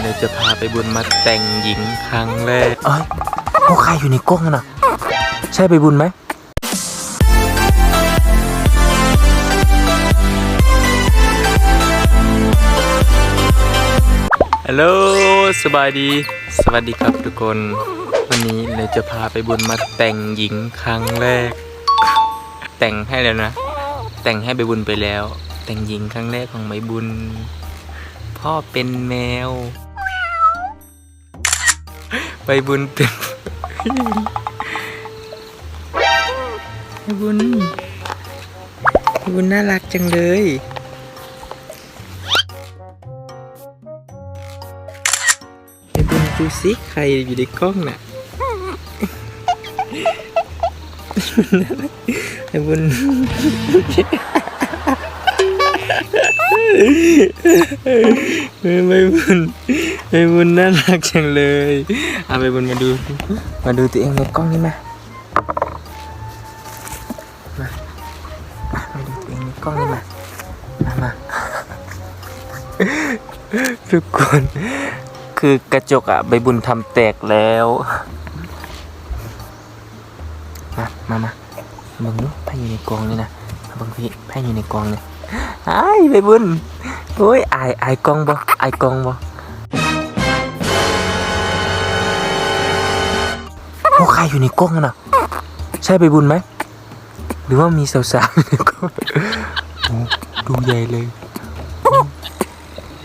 เราจะพาไปบุญมาแต่งหญิงครั้งแรก เอ้ยพวกใครอยู่ในกล้องน่ะ ใช่ไปบุญไหมฮัลโหลสบายดี สวัสดีครับทุกคน วันนี้เราจะพาไปบุญมาแต่งหญิงครั้งแรก แต่งให้แล้วนะ แต่งให้ไปบุญไปแล้ว แต่งหญิงครั้งแรกของไม่บุญ พ่อเป็นแมว บุญเป็นไปบุญไปบุญน่ารักจังเลยไปบุญดูสิใครอยู่ในกล้องน่ะไอ้บุญไม่บุญ ไปบุญน่ารักจังเลยเอาไปบุญมาดู มาดูตัวเองในกล้องนี่มามามาดูตัวเองในกล้องนี่มามามาทุกคนคือกระจกอะใบบุญทำแตกแล้วมามามาบังนู้ไพ่อยู่ในกองนี่นะบังพี่ไพ่อยู่ในกองเนี่ยไอ้ใบบุญโอ้ยไอ้ไอ้กองบ่ไอ้กองบ่ อ้ใครอยู่ในกล้องน่ะ ใช่ไปบุญไหม หรือว่ามีสาวๆในกล้องดูใหญ่เลย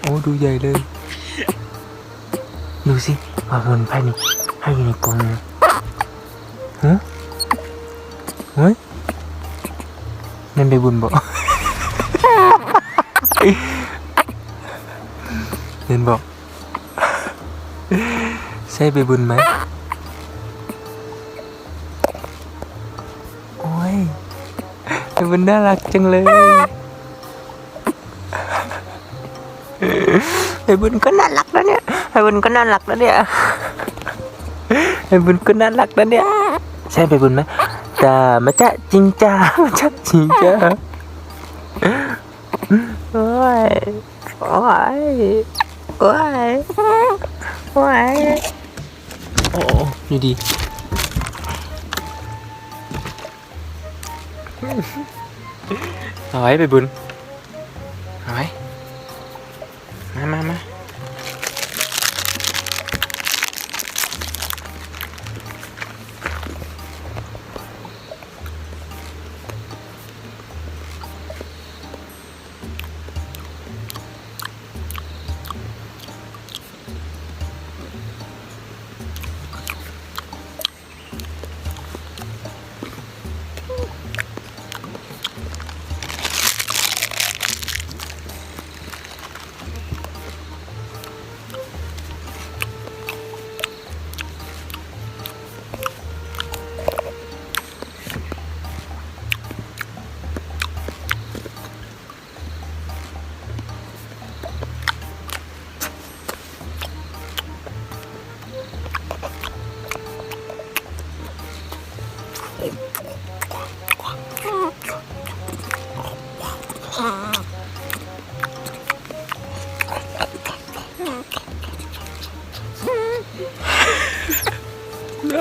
โอ้ดูใหญ่เลย ดูสิว่ามันไพ่นี่ใพ่อยู่ในกล้องเลยฮะเฮ้ยนั่นไปบุญบอกเนนบอก ใช่ไปบุญไหม มันน่ารักจังเลยไอ้บุญก็น่ารักนะเนี่ยไอ้บุญก็น่ารักนะเนี่ยไอ้บุญก็น่ารักนะเนี่ยใช่ไปบุญไหมจ้ามาจ้าจริงจ้ามาจ้าจริงจ้าโอ้ยโอ้ยโอ้ยโอ้ยโอ้ยอยู่ดี เอาไว้ไปบุญเอาไว้มามามา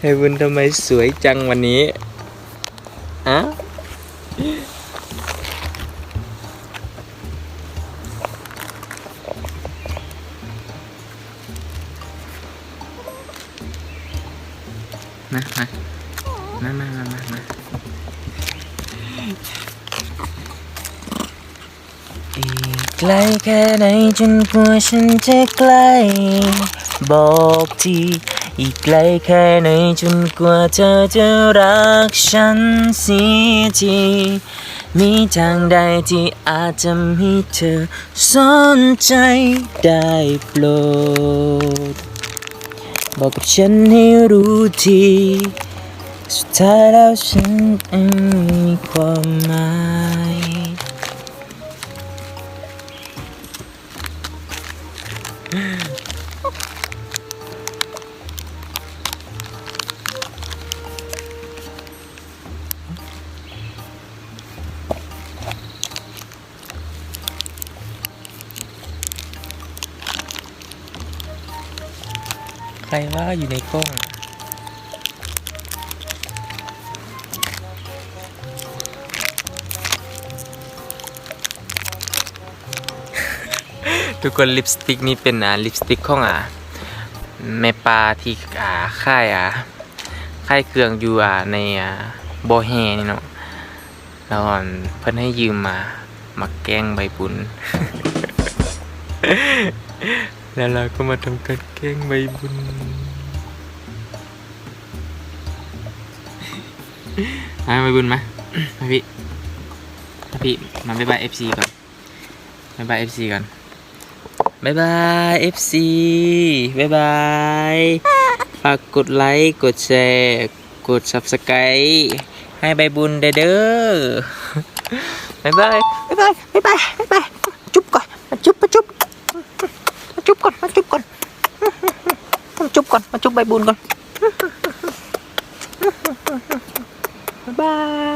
ไอ้บุญทำไมสวยจังวันนี้อะมามามามามาอีกไกลแค่ไหนจนกว่าฉันจะใกล้ บอกทีอีกไกลแค่ไหนจนกว่าเธอจะรักฉันสีทีมีทางใดที่อาจจะมิเธอสนใจได้โปรดบอกกับฉันให้รู้ทีสุดท้ายแล้วฉันเองมีความหมายอืม ใครว่าอยู่ในกล้องทุกคนลิปสติกนี่เป็นอ่าลิปสติกของอ่าแม่ปลาที่อ่าค่ายอ่าค่ายเครื่องอยู่อ่าในอ่าบอแฮนี่เนาะแล้วอ่อนเพิ่นให้ยืมมามาแกล้งใบบุญ แล้วเราก็มาทำการแกล้งใบบุญมาใบบุญมามาพี่มาพี่มาบ๊ายบาย FC ก่อนบ๊ายบาย FC ก่อนบ๊ายบาย FC บ๊ายบายฝากกดไลค์กดแชร์กด Subscribe ให้ใบบุญเด้อเด้อบ๊ายบายบ๊ายบายบ๊ายบายบ๊ายบายจุ๊บก่อนมาจุ๊บมาจุ๊บมา จุ๊บก่อนมาจุ๊บก่อนมาจุ๊บก่อนมาจุ๊บใบบุญก่อน บ๊ายบาย